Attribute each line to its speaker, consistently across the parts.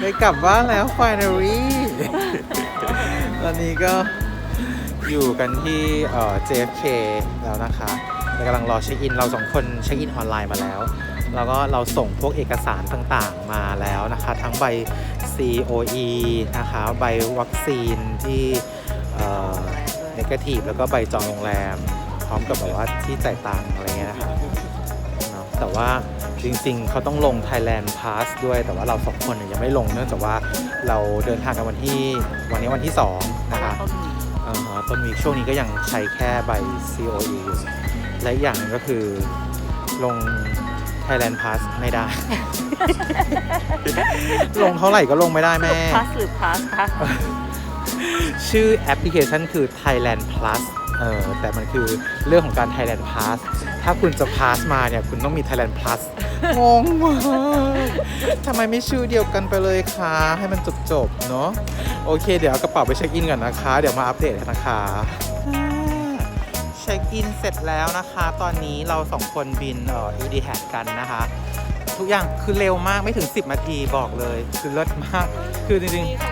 Speaker 1: ได้กลับบ้านแล้ว finally ตอนนี้ก็อยู่กันที่เอ่อ JFK แล้วนะคะกำลังรอเช็คอิน เราสองคนเช็คอินออนไลน์มาแล้ว แล้วก็เราส่งพวกเอกสารต่างๆมาแล้วนะคะ ทั้งใบ COE นะคะใบวัคซีนที่เอ่อ negative แล้วก็ใบจองโรงแรม พร้อมกับแบบว่าที่จ่ายตังค์อะไรเงี้ยนะคะเนะแต่ว่าจริงๆ เขาต้องลง Thailand Pass ด้วยแต่ว่าเราสองคนเนี่ยยังไม่ลงเนื่องจากว่าเราเดินทางกันวันที่วันนี้วันที่ 2 นะคะอ่าต้นวีช่วงนี้ก็ยังใช้แค่ใบ COE อยู่และอีกอย่างหนึงก็คือลง Thailand Pass ไม่ได้ ลงเท่าไหร่ก็ลงไม่ได้แม่
Speaker 2: พาสหรือพาสคะ
Speaker 1: ชื่อแอปพลิเคชันคือ Thailand Plus เออแต่มันคือเรื่องของการ Thailand Pass ถ้าคุณจะ pass มาเนี่ย คุณต้องมี Thailand Plus งงมากทำไมไม่ชื่อเดียวกันไปเลยคะ ให้มันจบๆ เนาะโอเค เดี๋ยวเอากระเป๋าไปเช็คอินก่อนนะคะ เดี๋ยวมาอัปเดตกันนะคะอ่า เช็คอินเสร็จแล้วนะคะ ตอนนี้เราสองคนบินเอ่อ e d h a กันนะคะ ทุกอย่างคือเร็วมากไม่ถึง 10นาทีบอกเลย คือเลิศมาก คือจริงๆ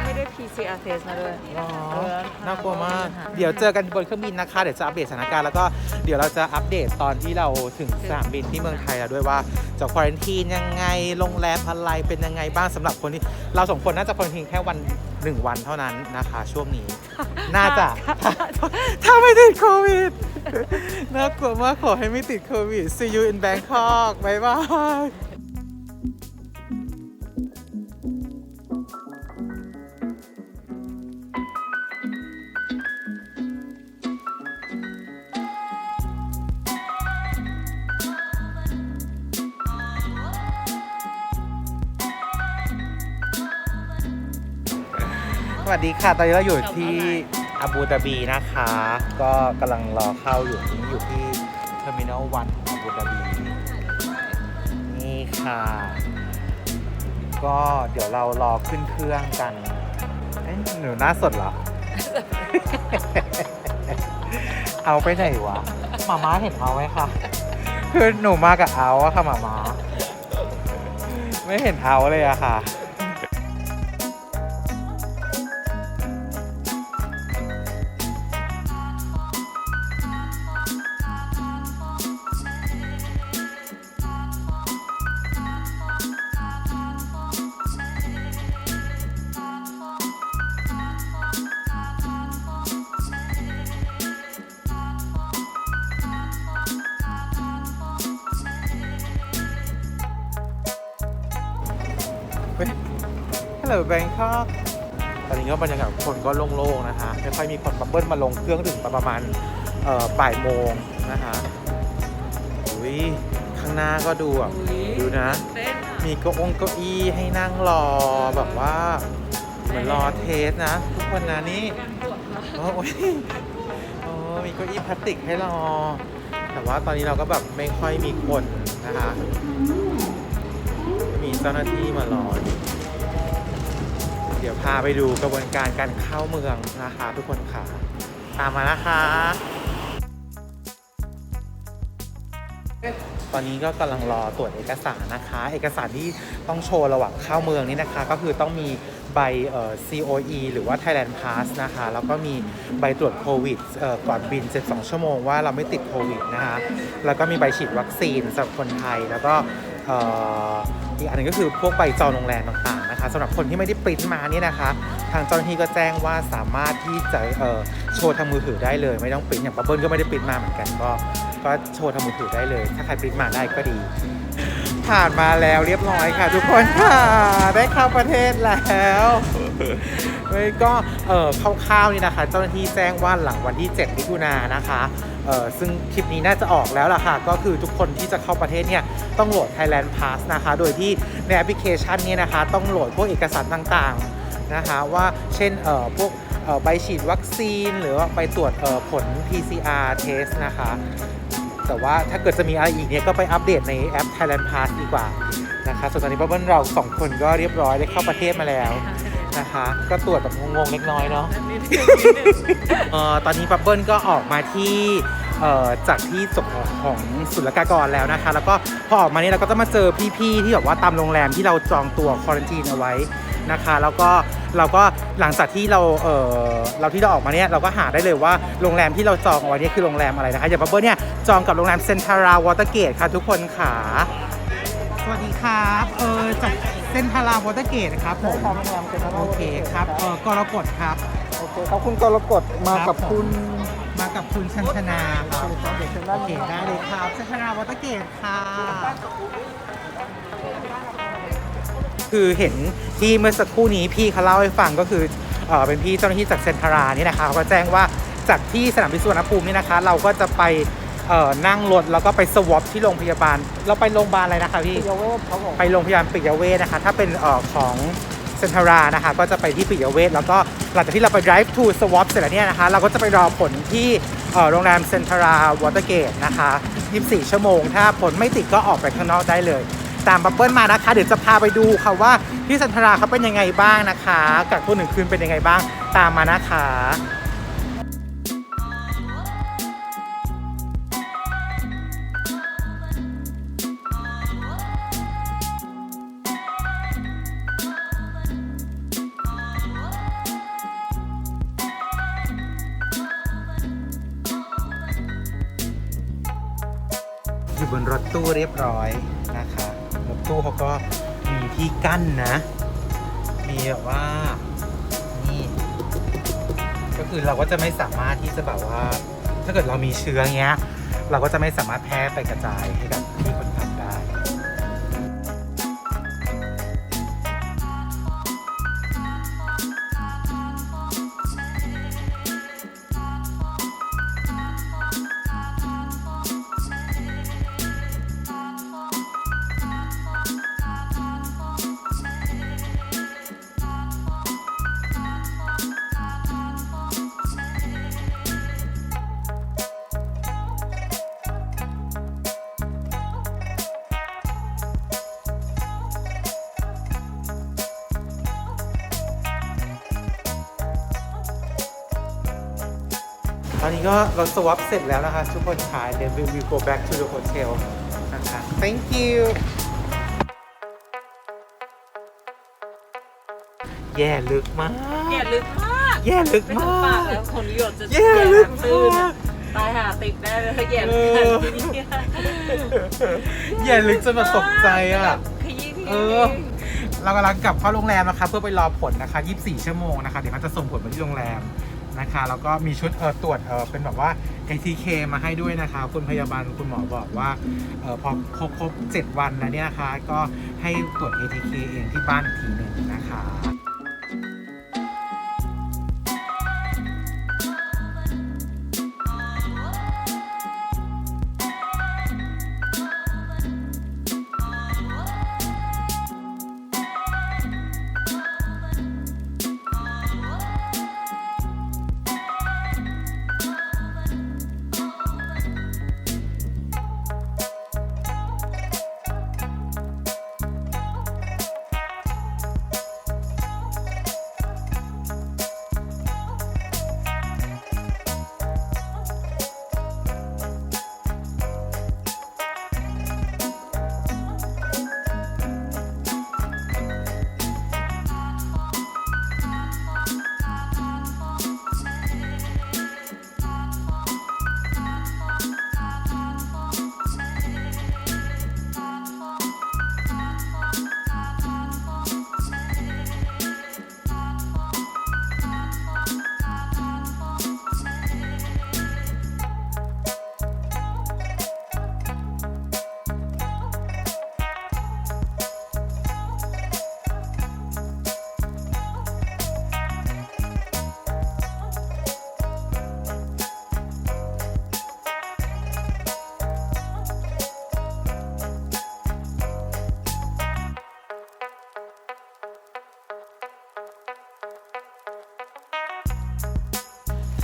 Speaker 2: นี่เขาไม่ได้ PCR test มาด้วย
Speaker 1: อ๋อ
Speaker 2: เออ
Speaker 1: น่ากลัวมาก
Speaker 2: ค่ะ
Speaker 1: เดี๋ยวเจอกันบนเครื่องบินนะคะ เดี๋ยวจะอัปเดตสถานการณ์แล้วก็เดี๋ยวเราจะอัปเดตตอนที่เราถึงสนามบินที่เมืองไทยแล้วด้วยว่าจะควอรันทีนยังไงโรงแรมอะไรเป็นยังไงบ้างสำหรับคนที่เราสองคนน่าจะควอรันทีนแค่วันหนึ่งวันเท่านั้นนะคะ ช่วงนี้ น่าจะ ถ้าไม่ติดโควิด น่ากลัวมากขอให้ไม่ติดโควิด see you in Bangkok บ๊ายบาย วัสดีค่ะ ตอนนี้เราอยู่ที่อาบูดาบีนะคะ ก็กำลังรอเข้าอยู่นี้อยู่ที่เทอร์มินอลวันอาบูดาบีนี่ค่ะ ก็เดี๋ยวเรารอขึ้นเครื่องกันเอ๊ะหนูหน้าสดเหรอ เอาไปไหนวะหมาม้าเห็นเอาไหมคะคือหนูมากับเอาอะค่ะหมาม้าไม่เห็นเอาเลยอะค่ะ ฮัลโหลแบงคอกตอนนี้ก็บรรยากาศคนก็โล่งๆนะคะ ไม่ค่อยมีคนบับเบิ้ลมาลงเครื่องถึงประมาณบ่ายโมงนะคะอุ้ยข้างหน้าก็ดูอะดูนะ มีเก้าองเก้าอี้ให้นั่งรอแบบว่า เหมือนรอเทสนะ ทุกคนนะนี่โอ้ยโอ้มีเก้าอี้พลาสติกให้รอ แต่ว่าตอนนี้เราก็แบบไม่ค่อยมีคนนะคะ มีเจ้าหน้าที่มารออยู่ เดี๋ยวพาไปดูกระบวนการการเข้าเมืองนะคะทุกคนค่ะ ตามมานะคะตอนนี้ก็กำลังรอตรวจเอกสารนะคะ เอกสารที่ต้องโชว์ระหว่างเข้าเมืองนี่นะคะ ก็คือต้องมีใบเอ่อ COE หรือว่า Thailand Pass นะคะ แล้วก็มีใบตรวจโควิดเอ่อก่อนบิน 72 ชั่วโมงว่าเราไม่ติดโควิดนะคะ แล้วก็มีใบฉีดวัคซีนสำหรับคนไทย แล้วก็ อีกอันหนึงก็คือพวกใบจองโรงแรมต่างๆนะคะสำหรับคนที่ไม่ได้ปริ้นมาเนี่ยนะคะ ทางเจ้าหน้าที่ก็แจ้งว่าสามารถที่จะโชว์ทางมือถือได้เลย ไม่ต้องปริ้นอย่างบับเบิ้ลก็ไม่ได้ปริ้นมาเหมือนกันก็ก็โชว์ทางมือถือได้เลย ถ้าใครปริ้นมาได้ก็ดี ผ่านมาแล้วเรียบร้อยค่ะ ทุกคนค่ะได้เข้าประเทศแล้วก็เออคร่าวๆนี่นะคะ เจ้าหน้าที่แจ้งว่าหลังวันที่7มิถุนายนนะคะ ซึ่งคลิปนี้น่าจะออกแล้วล่ะค่ะ ก็คือทุกคนที่จะเข้าประเทศเนี่ย ต้องโหลด Thailand Pass นะคะ โดยที่ในแอปพลิเคชันเนี่ยนะคะ ต้องโหลดพวกเอกสารต่างๆนะคะ ว่าเช่นเอ่อพวกเอ่อใบฉีดวัคซีน หรือว่าใบตรวจเอ่อผล PCR test นะคะ แต่ว่าถ้าเกิดจะมีอะไรอีกเนี่ยก็ไปอัปเดตในแอป Thailand Pass ดีกว่านะคะ ส่วนตอนนี้บับเบิ้ลเราสองคนก็เรียบร้อยได้เข้าประเทศมาแล้วนะคะ ก็ตรวจแบบงงๆเล็กน้อยเนาะเอ่อตอนนี้บับเบิ้ลก็ออกมาที่เอ่อ จากที่ส่งของศุลกากรแล้วนะคะ แล้วก็พอออกมานี่เราก็จะมาเจอพี่ๆที่แบบว่าตามโรงแรมที่เราจองตัวควอรันทีนเอาไว้นะคะ แล้วก็เราก็หลังจากที่เราเออเราที่เราออกมาเนี่ยเราก็หาได้เลยว่าโรงแรมที่เราจองเอาไว้เนี่ยคือโรงแรมอะไรนะคะอย่างบับเบิ้ลเนี่ยจองกับโรงแรมเซนทาราวอเตอร์เกตค่ะทุกคนค่ะสวัสดีครับเออจากเซนทาราวอเตอร์เกตครับผม
Speaker 3: ทางโรงแรมเป็น
Speaker 1: โอเคครับเออกรกฎครับ
Speaker 3: โอเคครับคุณกรกฎมากับคุณ
Speaker 1: มากับคุณชันชนาครับ
Speaker 3: ครับเดี๋ยวเชิญ
Speaker 1: โอ
Speaker 3: ด้าน
Speaker 1: เค
Speaker 3: นี้
Speaker 1: ได้เลยครับชันชนาวอเตอร์เกตค่ะ คือเห็นที่เมื่อสักครู่นี้พี่เขาเล่าให้ฟังก็คือเออเป็นพี่เจ้าหน้าที่จากเซนทารานี่นะคะเขาก็แจ้งว่าจากที่สนามบินสุวรรณภูมินี่นะคะ เราก็จะไปเอ่อนั่งรถแล้วก็ไปสวอปที่โรงพยาบาล เราไปโรงพยาบาลอะไรนะคะพี่
Speaker 3: ปิยเวศครับผม
Speaker 1: ไปโรงพยาบาลปิยเวชนะคะ ถ้าเป็นเอ่อของเซนทารานะคะ ก็จะไปที่ปิยเวชแล้วก็ หลังจากที่เราไป drive to swap เสร็จแล้วเนี่ยนะคะ เราก็จะไปรอผลที่โรงแรมเซนทราวอเตอร์เกตนะคะ 24 ชั่วโมง ถ้าผลไม่ติดก็ออกไปข้างนอกได้เลย ตามบับเบิ้ลมานะคะ เดี๋ยวจะพาไปดูค่ะว่าที่เซนทราเขาเป็นยังไงบ้างนะคะกักตัวหนึ่งคืนเป็นยังไงบ้าง ตามมานะคะ อยู่บนรถตู้เรียบร้อยนะคะรถตู้เขาก็มีที่กั้นนะ มีแบบว่านี่ก็คือเราก็จะไม่สามารถที่จะแบบว่า ถ้าเกิดเรามีเชื้อเงี้ย เราก็จะไม่สามารถแพร่ไปกระจายให้กับที่ ตอนนี้ก็เราสวอปเสร็จแล้วนะคะทุกคนค่ะเดี๋ยว we will go back to the hotel นะคะ thank you แย่ลึกมาก
Speaker 2: เนี่ยลึกมาก
Speaker 1: แย่ลึก
Speaker 2: ไม่ถึง
Speaker 1: มา
Speaker 2: ปาก
Speaker 1: ก
Speaker 2: แล้วคนหยดจะ
Speaker 1: แย่ลึก
Speaker 2: ตื้น
Speaker 1: มา
Speaker 2: อะ
Speaker 1: ก
Speaker 2: ตายหาติดได้เลยถ้าแย่
Speaker 1: เอ
Speaker 2: ข
Speaker 1: อ
Speaker 2: นาดนี้
Speaker 1: แย่ลึกจนแบบตกใจอะ
Speaker 2: แบบขยี้ข
Speaker 1: เอ
Speaker 2: ยี้
Speaker 1: อเรากำลังกลับเข้าโรงแรมนะคะ เพื่อไปรอผลนะคะ 24 ชั่วโมงนะคะ เดี๋ยวมันจะส่งผลมาที่โรงแรม นะคะแล้วก็มีชุดเออตรวจเออเป็นแบบว่า ATK มาให้ด้วยนะคะ คุณพยาบาลคุณหมอบอกว่าเออพอครบครบ7วันแล้วเนี่ยนะคะ ก็ให้ตรวจ ATK เองที่บ้านอีกทีหนึ่งนะคะ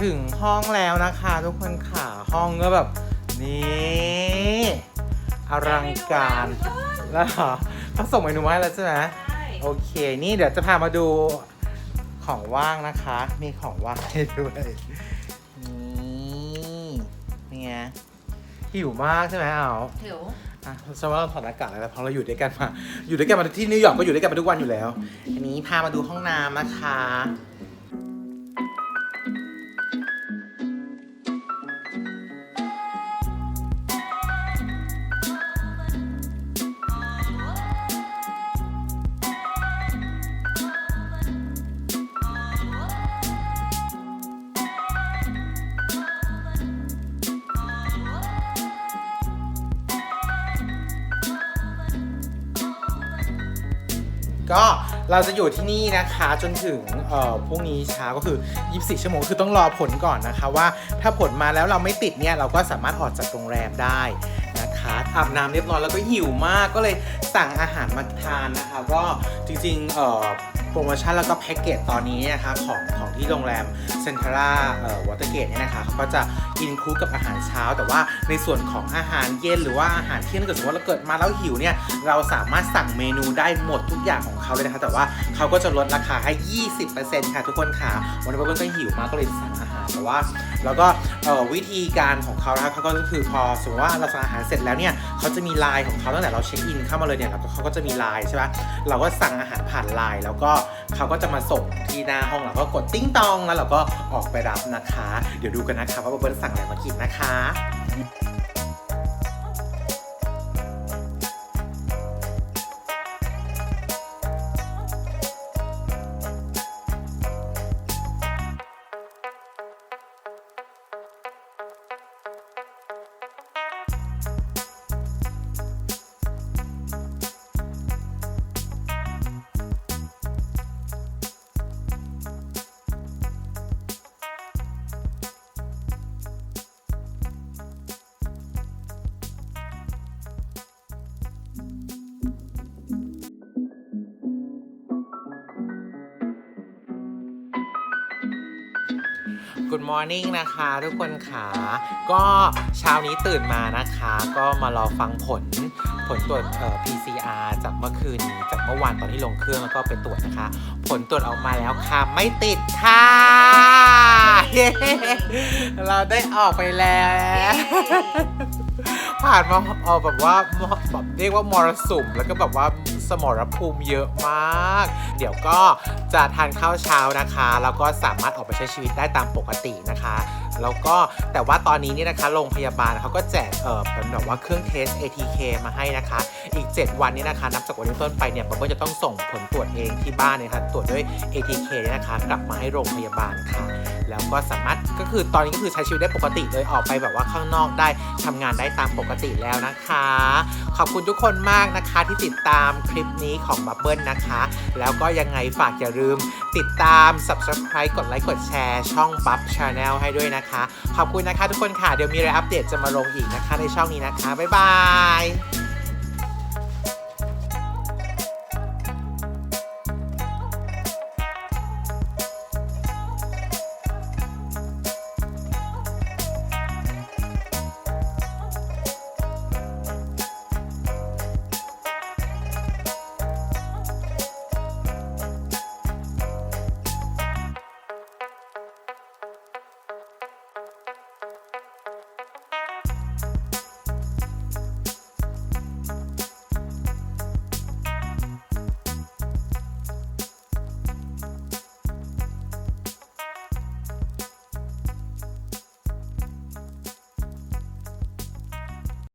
Speaker 1: ถึงห้องแล้วนะคะทุกคนค่ะห้องก็แบบนี่อลังการแล้วเหรอเขาส่งเมนูมาให้แล้วใช่ไหม
Speaker 2: ใช่
Speaker 1: โอเค นี่เดี๋ยวจะพามาดูของว่างนะคะ มีของว่างให้ด้วยนี่นี่ไงหิวมากใช่ไหมเอา
Speaker 2: ถือ
Speaker 1: อะฉันว่าเราถอดหน้ากากแล้วเพราะเราอยู่ด้วยกันมา อยู่ด้วยกันมาที่นิวยอร์กก็อยู่ด้วยกันมาทุกวันอยู่แล้ว อันนี้พามาดูห้องน้ำนะคะ ก็เราจะอยู่ที่นี่นะคะจนถึงเอ่อพรุ่งนี้เช้าก็คือ 24 ชั่วโมงคือต้องรอผลก่อนนะคะว่า ถ้าผลมาแล้วเราไม่ติดเนี่ยเราก็สามารถออกจากโรงแรมได้นะคะอาบน้ำเรียบร้อยแล้วก็หิวมากก็เลยสั่งอาหารมาทานนะคะก็จริงๆเอ่อ รโมชั่นแล้วก็แพ็กเกจตอนนี้นะคะของของที่โรงแรมเซ็นทรัลเอ่อวอเตอร์เกตเนี่ยนะคะเขาก็จะอินคลูกับอาหารเช้า แต่ว่าในส่วนของอาหารเย็นหรือว่าอาหารเที่ยงถ้าเกิดสมมติว่าเราเกิดมาแล้วหิวเนี่ยเราสามารถสั่งเมนูได้หมดทุกอย่างของเขาเลยนะคะแต่ว่าเขาก็จะลดราคาให้ 20%ค่ะทุกคนค่ะวันนี้เพื่อนก็หิวมากก็เลยสั่ง แต่ว่าแล้วก็วิธีการของเขานะคะเขาก็คือพอสมมติว่าเราสั่งอาหารเสร็จแล้วเนี่ยเขาจะมีไลน์ของเขาตั้งแต่เราเช็คอินเข้ามาเลยเนี่ยแล้วก็เขาก็จะมีไลน์ใช่ปะเราก็สั่งอาหารผ่านไลน์แล้วก็เขาก็จะมาส่งที่หน้าห้องเราก็กดติ้งตองแล้วเราก็ออกไปรับนะคะ เดี๋ยวดูกันนะคะว่าเบิร์นสั่งอะไรมากินนะคะ Good morning นะคะ ทุกคนค่ะก็เช้านี้ตื่นมานะคะ ก็มารอฟังผลผลตรวจเอ่อ PCR จากเมื่อคืนนี้จากเมื่อวานตอนที่ลงเครื่องแล้วก็ไปตรวจนะคะ ผลตรวจออกมาแล้วค่ะ ไม่ติดค่ะ เราได้ออกไปแล้ว ผ่านมาเออแบบว่าแบบเรียกว่ามรสุมแล้วก็แบบว่าสมรภูมิเยอะมาก เดี๋ยวก็จะทานข้าวเช้านะคะ แล้วก็สามารถออกไปใช้ชีวิตได้ตามปกตินะคะ แล้วก็แต่ว่าตอนนี้เนี่ยนะคะโรงพยาบาลเขาก็แจกเออเป็นแบบว่าเครื่องเทส ATK มาให้นะคะ อีก 7 วันนี้นะคะ นับจากวันนี้ต้นไปเนี่ยบับเบิ้ลจะต้องส่งผลตรวจเองที่บ้านนี่ยค่ะตรวจด้วย ATK นะคะ กลับมาให้โรงพยาบาลค่ะ แล้วก็สามารถก็คือตอนนี้ก็คือใช้ชีวิตได้ปกติเลยออกไปแบบว่าข้างนอกได้ทำงานได้ตามปกติแล้วนะคะ ขอบคุณทุกคนมากนะคะที่ติดตามคลิปนี้ของบับเบิ้ลนะคะ แล้วก็ยังไงฝากอย่าลืมติดตาม subscribe กดไลค์กดแชร์ช่องบับชาแนลให้ด้วยนะคะ ขอบคุณนะคะทุกคนค่ะเดี๋ยวมีอะไรอัปเดตจะมาลงอีกนะคะในช่องนี้นะคะบ๊ายบาย